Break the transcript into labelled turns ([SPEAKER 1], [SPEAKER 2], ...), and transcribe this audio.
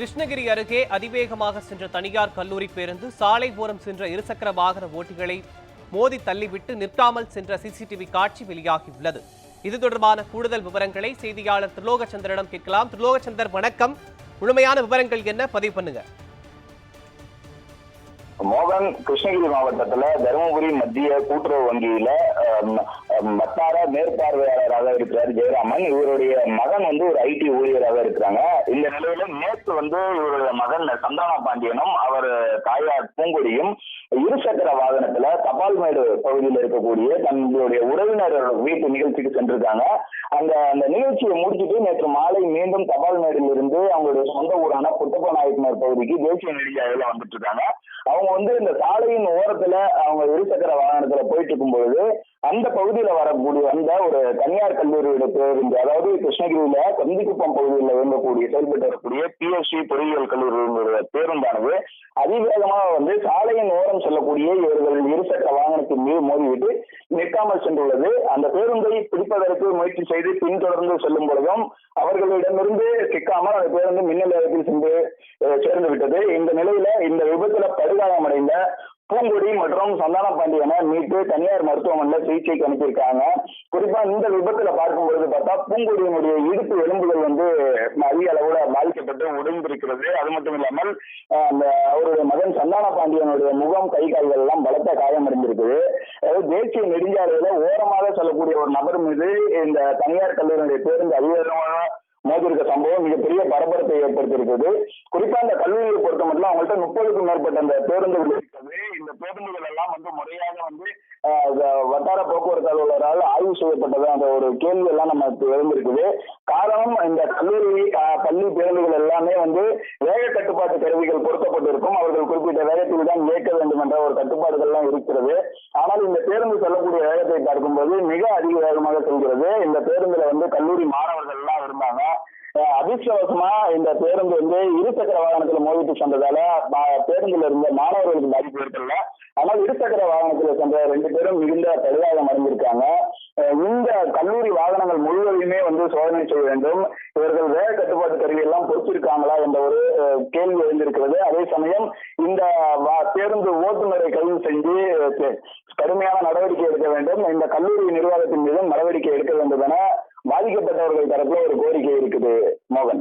[SPEAKER 1] கிருஷ்ணகிரி அருகே அதிவேகமாக சென்ற தனியார் கல்லூரி பேருந்து சாலை ஓரம் சென்ற இருசக்கர வாகன ஓட்டிகளை மோதி தள்ளிவிட்டு நிற்காமல் சென்ற சிசிடிவி காட்சி வெளியாகியுள்ளது. இது தொடர்பான கூடுதல் விவரங்களை செய்தியாளர் திரிலோகச்சந்திரனிடம் கேட்கலாம். திரிலோகச்சந்தர் வணக்கம். முழுமையான விவரங்கள் என்ன? பதிவு பண்ணுங்க.
[SPEAKER 2] மோகன் கிருஷ்ணகிரி மாவட்டத்துல தருமபுரி மத்திய கூட்டுறவு வங்கியில வட்டார மேற்பார்வையாளராக இருக்கிறார் ஜெயராமன். இவருடைய மகன் வந்து ஒரு ஐடி ஊழியராக இருக்கிறாங்க. இந்த நிலையில நேற்று வந்து இவருடைய மகன் சந்தான பாண்டியனும் அவர் தாயார் பூங்கொடியும் இருசக்கர வாகனத்துல தபால்மேடு பகுதியில் இருக்கக்கூடிய தங்களுடைய உறவினர் வீட்டு நிகழ்ச்சிக்கு சென்றிருக்காங்க. அந்த அந்த நிகழ்ச்சியை முடிச்சுட்டு நேற்று மாலை மீண்டும் தபால்மேடில் இருந்து அவங்களுடைய சொந்த ஊரான புத்தப்ப பகுதிக்கு தேசிய நெடுஞ்சாலையில வந்துட்டு இருக்காங்க. அவங்க வந்து இந்த சாலையின் ஓரத்துல அவங்க இருசக்கர வாகனத்துல போயிட்டு இருக்கும்பொழுது அந்த பகுதியில வரக்கூடிய அந்த ஒரு தனியார் கல்லூரியோட பேருந்து அதாவது கிருஷ்ணகிரியில கந்திக்குப்பம் பகுதியில் இயங்கக்கூடிய செயல்பட்டு வரக்கூடிய பிஎஸ்சி பொறியியல் கல்லூரியினுடைய பேருந்தானது அதிவேகமாக வந்து சாலையின் ஓரம் செல்லக்கூடிய இவர்கள் இருசக்கர வாகனத்தின் மீது மோதிவிட்டு நிற்காமல் சென்றுள்ளது. அந்த பேருந்தை பிடிப்பதற்கு முயற்சி செய்து பின்தொடர்ந்து செல்லும் பொழுதும் அவர்களிடமிருந்து சிக்காமல் அந்த பேருந்து மின்னல் வேகத்தில் சென்று சேர்ந்து விட்டது இந்த நிலையில இந்த விபத்துல படுகாயமடைந்த பூங்கொடி மற்றும் சந்தான பாண்டியனை மீட்டு தனியார் மருத்துவமனையில் சிகிச்சைக்கு அனுப்பியிருக்காங்க. குறிப்பா இந்த விபத்துல பார்க்கும்பொழுது பார்த்தா பூங்கொடியினுடைய இடுப்பு எலும்புகள் வந்து அதிக அளவுல பாதிக்கப்பட்டு உடைந்திருக்கிறது. அது மட்டும் இல்லாமல் அந்த அவருடைய மகன் சந்தான பாண்டியனுடைய முகம் கை கால்கள் எல்லாம் பலத்த காயமடைந்திருக்குது அதாவது தேசிய நெடுஞ்சாலையில ஓரமாக செல்லக்கூடிய ஒரு நபர் மீது இந்த தனியார் கல்லூரியினுடைய பேருந்து அதிவேகமாக மோதிருக்க சம்பவம் மிகப்பெரிய பரபரப்பை ஏற்படுத்தியிருக்கிறது குறிப்பா இந்த கல்லூரியை பொறுத்த மட்டும் அவங்கள்ட்ட முப்பதுக்கும் மேற்பட்ட அந்த பேருந்துகள் இருக்கிறது. இந்த பேருந்துகள் எல்லாம் வந்து முறையாக வந்து வட்டார போக்குவரத்து அலுவலரால் ஆய்வு செய்யப்பட்டது. அந்த ஒரு கேள்வி எல்லாம் நமக்கு எழுந்திருக்குது. காரணம் இந்த கல்லூரி பள்ளி பேருந்துகள் எல்லாமே வந்து வேக கட்டுப்பாட்டு கருவிகள் பொருத்தப்பட்டிருக்கும். அவர்கள் குறிப்பிட்ட வேகத்தில் தான் இயக்க வேண்டும் என்ற ஒரு கட்டுப்பாடுகள்லாம் இருக்கிறது. ஆனால் இந்த பேருந்து செல்லக்கூடிய வேகத்தை பார்க்கும்போது மிக அதிக வேகமாக செல்கிறது. இந்த பேருந்துல வந்து கல்லூரி மாணவர்கள் எல்லாம் இருந்தாங்க. அதிர்ஷ்டவசமா இந்த பேருந்து வந்து இருசக்கர வாகனத்துல மோதிட்டு சென்றதால பேருந்துல இருந்த மாணவர்களுக்கு பாதிப்பு ஏற்படல. ஆனால் இருசக்கர வாகனத்துல சென்ற ரெண்டு பேரும் மிகுந்த படுகாயம் அடைந்திருக்காங்க இந்த கல்லூரி வாகனங்கள் முழுவதையுமே வந்து சோதனை செய்ய வேண்டும். இவர்கள் வேக கட்டுப்பாட்டு கருவி எல்லாம் பொறுத்திருக்காங்களா என்ற ஒரு கேள்வி எழுந்திருக்கிறது. அதே சமயம் இந்த வா- பேருந்து ஓட்டுநரை கைது செஞ்சு கடுமையான நடவடிக்கை எடுக்க வேண்டும். இந்த கல்லூரி நிர்வாகத்தின் மீதும் நடவடிக்கை எடுக்க வேண்டும் என பாதிக்கப்பட்டவர்கள் தரப்புல ஒரு கோரிக்கை இருக்குது மோகன்.